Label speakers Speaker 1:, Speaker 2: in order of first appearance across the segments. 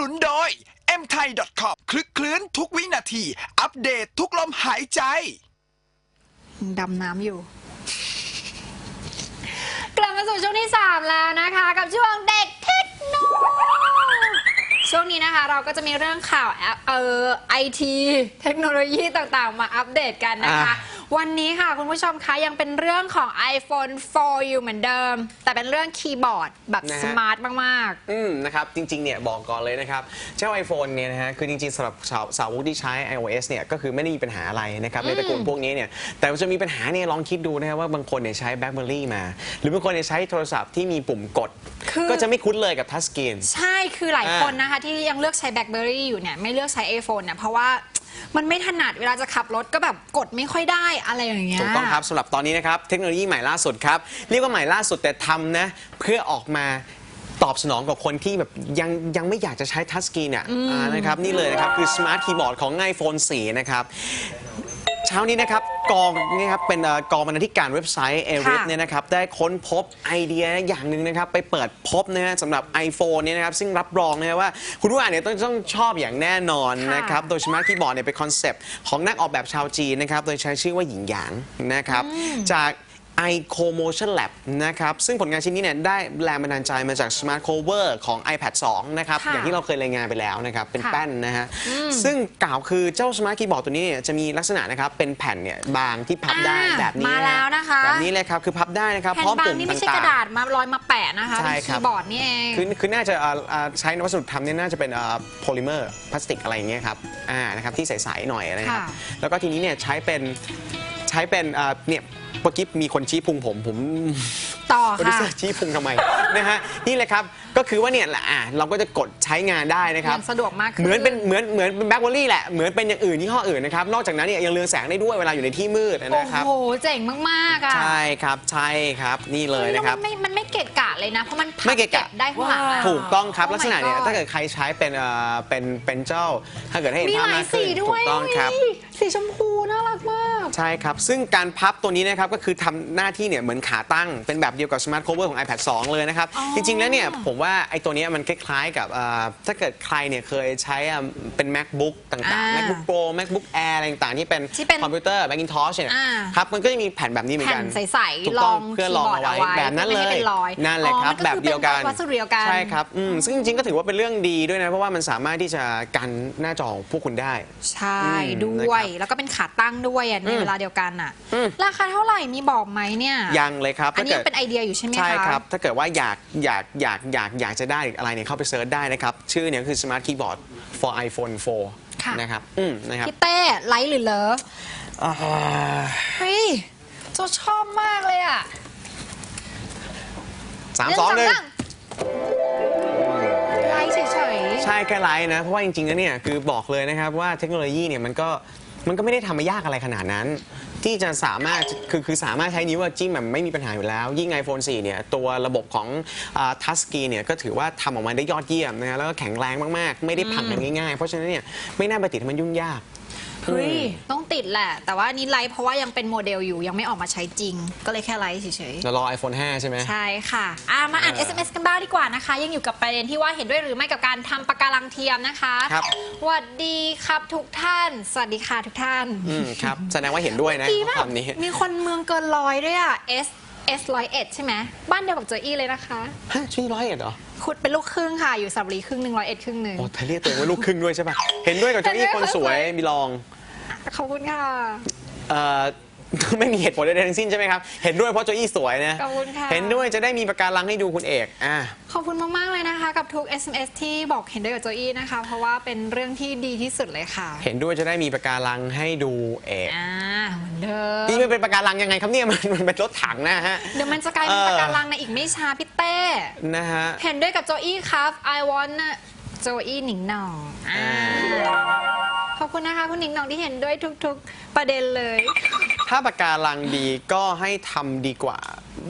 Speaker 1: นุนโดย m t h a i c o m คลึกคลื้นทุกวินาที อัปเดตทุกลมหายใจ
Speaker 2: ดำน้ำอยู่ กลับมาสู่ช่วงที่ 3 แล้วนะคะ กับช่วงเด็กเทคโนช่วงนี้นะคะ เราก็จะมีเรื่องข่าวแอปเอ่อไอที เทคโนโลยีต่างๆ มาอัปเดตกันนะคะ
Speaker 3: อะ
Speaker 2: วันนี้ค่ะคุณผู้ชมคะยังเป็นเรื่องของ iPhone 4 อยู่เหมือนเดิม แต่เป็นเรื่องคีย์บอร์ดแบบ
Speaker 3: นะฮะ
Speaker 2: สมาร์ทมาก
Speaker 3: อืมนะครับจริงๆเนี่ยบอกก่อนเลยนะครับ เจ้า iPhone เนี่ยนะฮะคือจริงๆสำหรับสาวสาวกที่ใช้ iOS เนี่ยก็คือไม่ได้มีปัญหาอะไรนะครับในตระกูลพวกนี้เนี่ยแต่ว่าจะมีปัญหาเนี่ยลองคิดดูนะครับว่าบางคนเนี่ยใช้ BlackBerry มา หรือบางคนเนี่ยใช้โทรศัพท์ที่มีปุ่มกด
Speaker 2: คือ
Speaker 3: ก็จะไม่คุ้นเลยกับทัชสกรีน
Speaker 2: ๆ ใช่คือหลาย
Speaker 3: อ่า
Speaker 2: คนนะคะ ที่ยังเลือกใช้ BlackBerry อยู่เนี่ยไม่เลือกใช้ iPhone เนี่ยเพราะว่า มันไม่ถนัดเวลาจะขับรถก็แบบกดไม่ค่อยได้อะไรอย่างเงี้ย
Speaker 3: ถูกต้องครับสำหรับตอนนี้นะครับเทคโนโลยีใหม่ล่าสุดครับเรียกว่าใหม่ล่าสุดแต่ทำนะเพื่อออกมาตอบสนองกับคนที่แบบยังยังไม่อยากจะใช้ทัชสกรีนเนี่ยอ่านะครับนี่เลยนะครับคือสมาร์ทคีย์บอร์ดของ iPhone 4 นะครับ เช้านี้นะครับ กองนี่ครับเป็นเอ่อกองบรรณาธิการเว็บไซต์เอริส
Speaker 2: ค่ะ
Speaker 3: เนี่ยนะครับได้ค้นพบไอเดียอย่างหนึ่งนะครับไปเปิดพบนะฮะสำหรับ iPhone เนี่ยนะครับซึ่งรับรองนะฮะว่า คุณผู้อ่านเนี่ยต้องต้องชอบอย่างแน่นอน
Speaker 2: ค่ะ
Speaker 3: นะครับโดยสมาร์ทคีย์บอร์ดเนี่ยเป็นคอนเซปต์ของนักออกแบบชาวจีนนะครับโดยใช้ชื่อว่าหญิงหยางนะครับจาก iCo Motion Lab นะครับ ซึ่งผลงานชิ้นนี้เนี่ยได้แรงบันดาลใจมาจาก Smart Cover ของ iPad 2 นะครับ
Speaker 2: ค่ะ
Speaker 3: อย่างที่เราเคยรายงานไปแล้วนะครับ เป็น
Speaker 2: ค่ะ
Speaker 3: แป้นนะฮะซึ่งกล่าวคือเจ้า Smart Keyboard ตัวนี้เนี่ยจะมีลักษณะนะครับ เป็นแผ่นเนี่ยบางที่พับได้
Speaker 2: อ่า
Speaker 3: แบบนี้
Speaker 2: มาแล้วนะคะ
Speaker 3: แบบนี้เลยครับ คือพับได้นะครับ
Speaker 2: แผ่
Speaker 3: พร้อม
Speaker 2: นบาง
Speaker 3: ปุ่ม
Speaker 2: นี่ไม่ใช่
Speaker 3: ต่างๆ
Speaker 2: กระดาษมาลอยมาแปะนะคะ
Speaker 3: ใช่
Speaker 2: เป็น
Speaker 3: ครั
Speaker 2: คี
Speaker 3: บ
Speaker 2: ย์บอร์ดนี่เอง
Speaker 3: คือคือน่าจะเอ่อเอ่อใช้วัสดุทำเนี่ยน่าจะเป็นโพลิเมอร์พลาสติกอะไรอย่างเงี้ยครับ อ่า นะครับที่ใสๆหน่อยนะครับ
Speaker 2: ค่ะ
Speaker 3: แล้วก็ทีนี้เนี่ยใช้เป็นใช้เป็นเอ่อเนี่ยเมื่อกี้มีคนชี้พุงผมผม
Speaker 2: ต่อ
Speaker 3: โปรดิว
Speaker 2: ค่ะ
Speaker 3: เซอร์ชี้พุงทำไม นะฮะนี่แหละครับก็คือว่าเนี่ยแหละอะเราก็จะกดใช้งานได้นะครับ
Speaker 2: มันสะดวกมากขึ้น
Speaker 3: เหมือนเป็นเหมือนเหมือนเป็นแบล็คเบอรี่แหละเหมือนเป็นอย่างอื่นยี่ห้ออื่นนะครับนอกจากนั้นเนี่ยยังเรืองแสงได้ด้วยเวลาอยู่ในที่มืด
Speaker 2: โอ้
Speaker 3: นะครับ
Speaker 2: โห เจ๋งมากๆอะ
Speaker 3: ใช่ครับใช่ครับนี่เลยนะครับ
Speaker 2: แล้วมันไม่มันไม่เกะกะเลยนะ เพราะมันพับ
Speaker 3: ไม่เกะกะ
Speaker 2: ได้ข้างหลังอะ
Speaker 3: ถูกต้องครับ
Speaker 2: Oh my
Speaker 3: ลักษณะเนี่ย
Speaker 2: God
Speaker 3: ถ้าเกิดใครใช้เป็นเอ่อเป็นเป็นเจ้า ถ้าเกิดให้เห็น
Speaker 2: มี
Speaker 3: ภาพ
Speaker 2: หลามา
Speaker 3: ยกขึ้
Speaker 2: สี
Speaker 3: น
Speaker 2: ด้
Speaker 3: ถู
Speaker 2: วย
Speaker 3: กต้องครับ
Speaker 2: สีชมพูน่ารักมาก
Speaker 3: ใช่ครับ ซึ่งการพับตัวนี้นะครับก็คือทำหน้าที่เนี่ยเหมือนขาตั้ง เป็นแบบเดียวกับ Smart Cover ของ iPad 2 เลยนะครับ
Speaker 2: อ๋อ
Speaker 3: จริง ๆ แล้วเนี่ยผมว่าไอ้ตัวเนี้ยมันคล้ายๆกับเอ่อถ้าเกิดใครเนี่ยเคยใช้อะเป็น MacBook ต่าง
Speaker 2: อ่า
Speaker 3: ๆ MacBook Pro MacBook Air อะไรต่างๆ ที่เป็น
Speaker 2: ที่เป็น
Speaker 3: คอมพิวเตอร์ Macintosh เนี่ย
Speaker 2: อ่า
Speaker 3: ครับ มันก็จะมีแผ่นแบบนี้เหมือน
Speaker 2: แผ่
Speaker 3: กัน
Speaker 2: นใส
Speaker 3: ถูก
Speaker 2: ๆล
Speaker 3: ต้
Speaker 2: อง
Speaker 3: เพื่อ
Speaker 2: คี
Speaker 3: ล
Speaker 2: ย์
Speaker 3: อง
Speaker 2: บอร์ด
Speaker 3: เอา
Speaker 2: เอา
Speaker 3: ไว้
Speaker 2: ไว้
Speaker 3: แบบนั้น
Speaker 2: พื่อ
Speaker 3: เล
Speaker 2: ไม่ให้
Speaker 3: ย
Speaker 2: เป็นรอย
Speaker 3: นั่นแหละครับ
Speaker 2: อ๋อ
Speaker 3: แบบเดียวกัน
Speaker 2: มัคือเป็นวัสดุเดียวกัน
Speaker 3: ใช่ครับอืมซึ่งจริงๆก็ถือว่าเป็นเรื่องดีด้วยนะเพราะว่ามันสามารถที่จะกันหน้าจอของพวกคุณได้
Speaker 2: ใช่
Speaker 3: อืม
Speaker 2: ด้วย
Speaker 3: นะครับ
Speaker 2: แล้วก็เป็นขาตั้งด้วยอะใน
Speaker 3: อืม
Speaker 2: เวลาเดียวกันอะ
Speaker 3: อืม
Speaker 2: ราคาเท่าไหร่มีบอกไหมเนี่ย
Speaker 3: ยังเลยครับ
Speaker 2: อัน
Speaker 3: ถ้า
Speaker 2: นี้
Speaker 3: เกิ
Speaker 2: ยั
Speaker 3: ด
Speaker 2: งเป็นไอเดียอยู่ใช่ไหมคะ
Speaker 3: ใช่ครับ ถ้าเกิดว่าอยากอยากอยากอยากอยากจะได้อะไรเนี่ยเข้าไปเซิร์ชได้นะครับ ชื่อเนี่ยคือ Smart Keyboard for iPhone
Speaker 2: ค่ะ
Speaker 3: 4 นะครับ อืมนะครับ
Speaker 2: พี่เต้ไลค์หรือเลิฟ
Speaker 3: อ่า
Speaker 2: เฮ้ยโจชอบมากเลยอะ
Speaker 3: สามสองหนึ่ง
Speaker 2: ไลค์เฉย
Speaker 3: ใช่แค่ไลน์นะ เพราะว่าจริงๆแล้วเนี่ย คือบอกเลยนะครับว่าเทคโนโลยีเนี่ยมันก็ มันก็ไม่ได้ทำมายากอะไรขนาดนั้น ที่จะสามารถคือคือสามารถใช้นิ้วจิ้มแบบไม่มีปัญหาอยู่แล้ว ยิ่ง iPhone 4 เนี่ย ตัวระบบของทัสกีเนี่ย ก็ถือว่าทำออกมาได้ยอดเยี่ยมนะฮะแล้วก็แข็งแรงมาก ๆ ไม่ได้พังกันง่าย ๆ เพราะฉะนั้นเนี่ยไม่น่าไปติดมันยุ่งยาก
Speaker 2: เฮ้ยต้องติดแหละ แต่ว่านี่ไลค์เพราะว่ายังเป็นโมเดลอยู่ยังไม่ออกมาใช้จริง ก็เลยแค่ไลค์เฉยๆ
Speaker 3: เรารอ iPhone 5 ใช่ไหม
Speaker 2: ใช่ค่ะอะ มาอ่าน
Speaker 3: เออ
Speaker 2: SMS กันบ้างดีกว่านะคะ ยังอยู่กับประเด็นที่ว่าเห็นด้วยหรือไม่กับการทำปะการังเทียมนะคะ
Speaker 3: ครับ
Speaker 2: สวัสดีครับทุกท่าน สวัสดีค่ะทุกท่าน
Speaker 3: อืมครับ แสดงว่าเห็นด้วยนะ
Speaker 2: ดีแบ
Speaker 3: ข้อค
Speaker 2: บ
Speaker 3: วามนี้
Speaker 2: มีคนเมืองเกินร้อยด้วยอะ S S ร้อยเอ็ดใช่ไหมบ้านเดียวกับเจออี้เลยนะคะ
Speaker 3: ฮะชื่อร้อยเอ็ดเหรอ
Speaker 2: คุณเป็นลูกครึ่งค่ะอยู่สับรีครึ่งหนึ่งร้อยเอ็ดครึ่งหนึ่ง
Speaker 3: โอ้เธอเรียกตัวเองว่าลูกครึ่งด้วยใช่ป่ะ เห็นด้วยกับเจ้าอี้คนสวยมีลอง
Speaker 2: ขอบคุณค่ะ
Speaker 3: เอ่อ ไม่มีเหตุผลใดๆทั้งสิ้นใช่ไหมครับ เห็นด้วยเพราะโจอี้สวยนะ
Speaker 2: ขอบคุณค่ะ
Speaker 3: เห็นด้วยจะได้มีประการลังให้ดูคุณเอก อะ
Speaker 2: ขอบคุณมาก ๆ เลยนะคะ กับทุก SMS ที่บอกเห็นด้วยกับโจอี้นะคะ เพราะว่าเป็นเรื่องที่ดีที่สุดเลยค่ะ
Speaker 3: เห็นด้วยจะได้มีประการลังให้ดูเอก
Speaker 2: อ่าเหมือนเดิม
Speaker 3: นี่มันเป็นประการลังยังไงครับเนี่ยมันมันเป็นรถถังนะฮะ
Speaker 2: เดี๋ยวมันจะกลายเป็น
Speaker 3: เออ
Speaker 2: ปะการังในอีกไม่ช้าพี่เต้
Speaker 3: นะฮะ
Speaker 2: เห็นด้วยกับโจอี้ครับ I want โจอี้หนิงหน่องอ่า ขอบคุณนะคะ คุณหนิงหน่องที่เห็นด้วยทุกๆ ประเด็นเลย
Speaker 3: ถ้าประการลังดีก็ให้ทำดีกว่า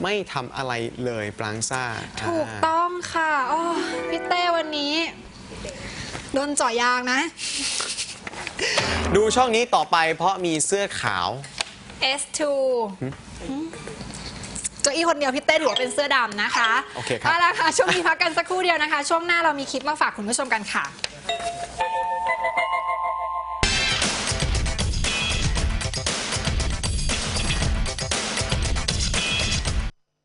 Speaker 3: ไม่ทำอะไรเลยปรางซ่า
Speaker 2: ถูก
Speaker 3: อ่า
Speaker 2: ต้องค่ะโอ้พี่เต้วันนี้ โดนเจาะยางนะ
Speaker 3: ดูช่องนี้ต่อไปเพราะมีเสื้อขาว
Speaker 2: S2 โจอี้คนเดียวพี่เต้ถือว่าเป็นเสื้อดำนะคะ
Speaker 3: โอเคครับ
Speaker 2: เอาละค่ะช่วงนี้พักกันสักครู่เดียวนะคะ ช่วงหน้าเรามีคลิปมาฝากคุณผู้ชมกันค่ะ